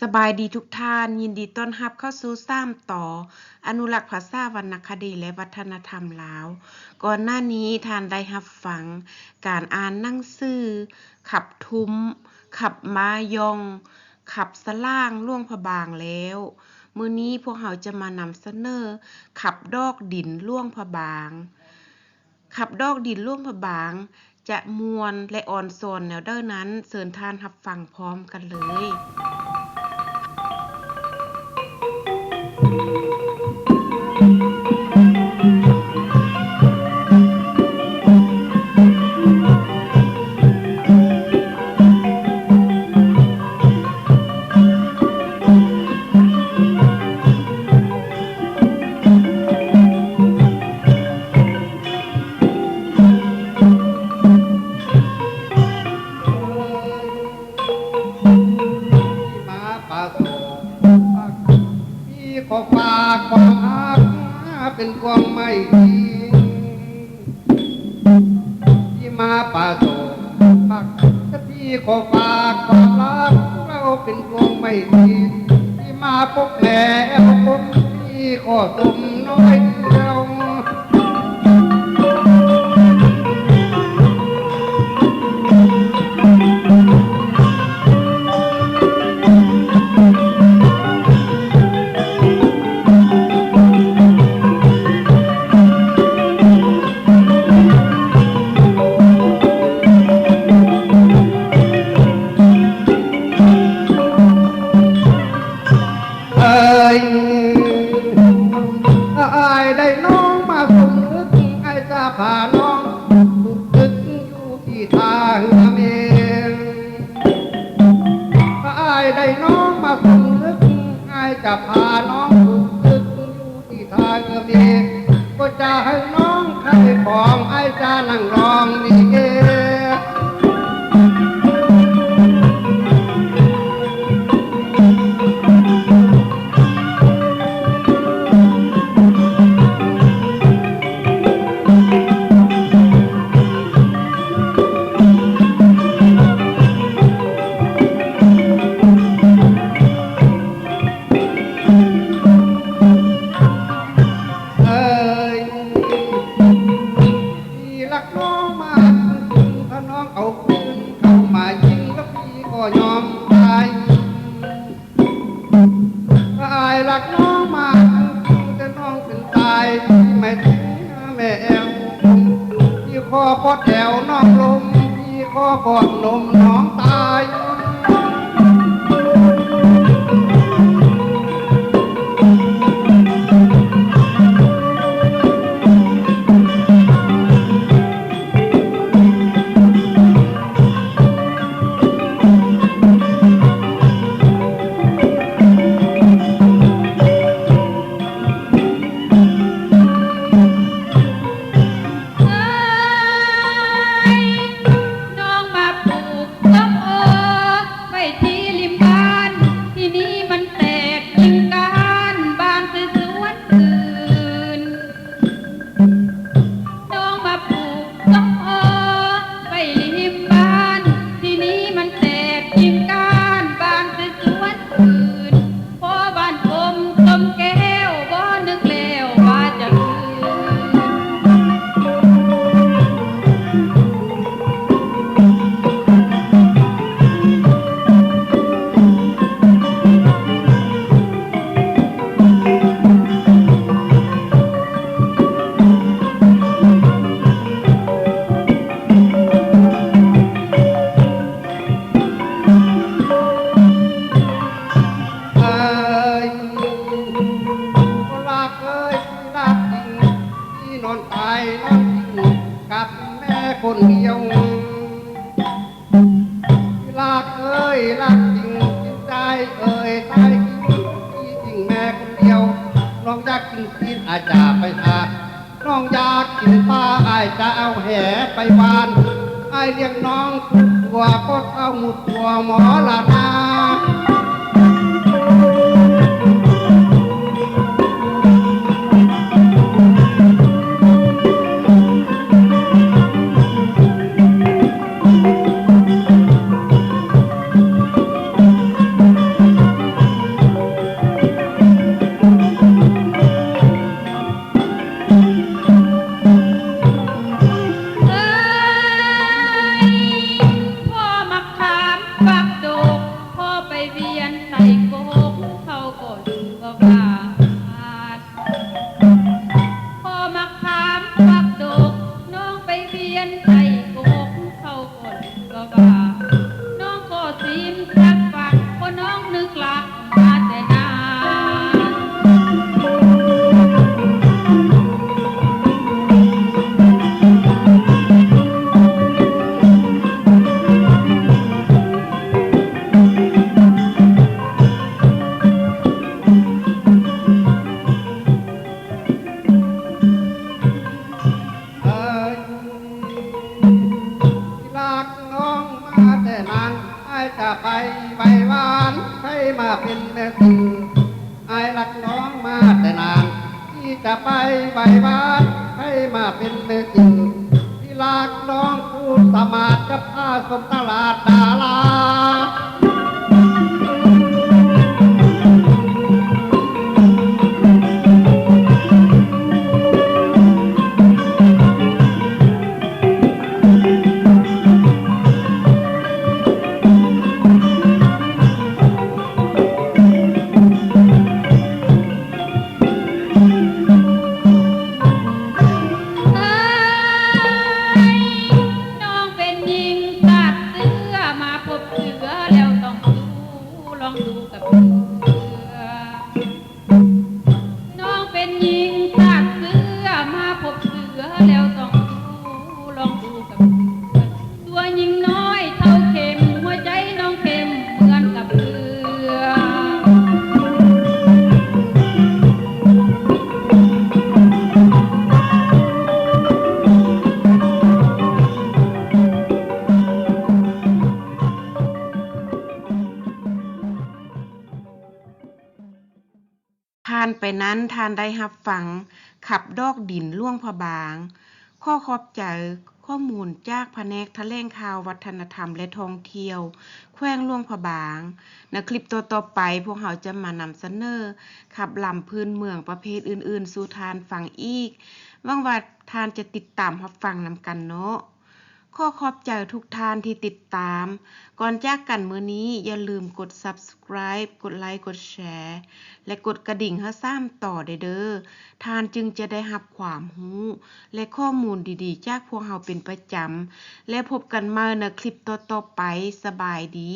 สบายดีทุกท่าน ยินดีต้อนรับเข้าสู่ซ้ำต่อ อนุรักษ์ภาษาวรรณคดีและวัฒนธรรมลาว ก่อนหน้านี้ท่านได้รับฟัง การอ่านหนังสือ ขับทุ้ม ขับมายอง ขับสล่างล่วงพบางแล้ว มื้อนี้พวกเราจะมานำเสนอ ขับดอกดินล่วงพบาง ขับดอกดินล่วงพบางจะมวนและอ่อนโซนแนวเด้อนั้นเชิญท่านรับฟังพร้อมกันเลย thank you. ากความรักเป็นความไม่ดีที่มาป่าโศกถ้าพี่ขอฝากความรักเราเป็นความไม่ดีที่มาพบแม่พบพี่ขอสมน้อย เดียวเอ้ยอายได้น้องมาสมนึกไอ้จะพาน้องถูกตึกอยู่ที่ทางเมงอายได้น้องมาสมนึกไอ้จะพาน้องถูกตึกอยู่ที่ทางเมงก็จะให้น้องใครของไอ้จะนั่งรองนี่ รักน้องมากแต่น้องเป็นตายไม่ถึงแม่แอวที่ขอพอดแถวน้องลมที่ขอกอดนมน้องตาย คนเดียวรักเอ้ยรักจริงจิตใจเอ้ยตายจริงที่จริงแม่คนเดียวน้องอยากกินซีนอาจจะไปทาน้องอยากกินปลาอายจะเอาแห่ไปวานไอายเลี้ยงน้องกตัวก็เท่าหมุดตัวหมอละนา เวียนใส่โกกเขาก็ดูว่าว่าดพอมาขามฟักดกน้องไปเวียนใส่โกกเขาก็ดูว่าว่าน้องก็ซีมสักฝักเพราะน้องนึกหลักมาแต่ มาเป็นแม่สื่อไอ้รักน้องมาแต่นาน ที่จะไปใบหวานให้มาเป็นแม่สื่อที่รักน้องผู้สมาจะพาสมตลาดดารา ลองดูกับเทานไปนั้นทานได้รับฟัง ขับดอกดินล่วงพบาง ข้อขอบใจข้อมูลจากแผนกแถลงข่าววัฒนธรรมและท่องเที่ยว แขวงล่วงพะบาง ในคลิปต่อๆไปพวกเราจะมานำเสนอขับลำพื้นเมืองประเภทอื่น ๆ สู่ทานฟังอีกหวังว่าทานจะติดตามรับฟังนำกันเนาะ ขอขอบใจทุกท่านที่ติดตาม ก่อนจากกันมื้อนี้อย่าลืมกด subscribe กดไลค์ กดแชร์ และกดกระดิ่งให้ซ้ำต่อเด้อท่านจึงจะได้รับความรู้ และข้อมูลดีๆ จากพวกเราเป็นประจำ และพบกันใหม่ในคลิปต่อๆไปสบายดี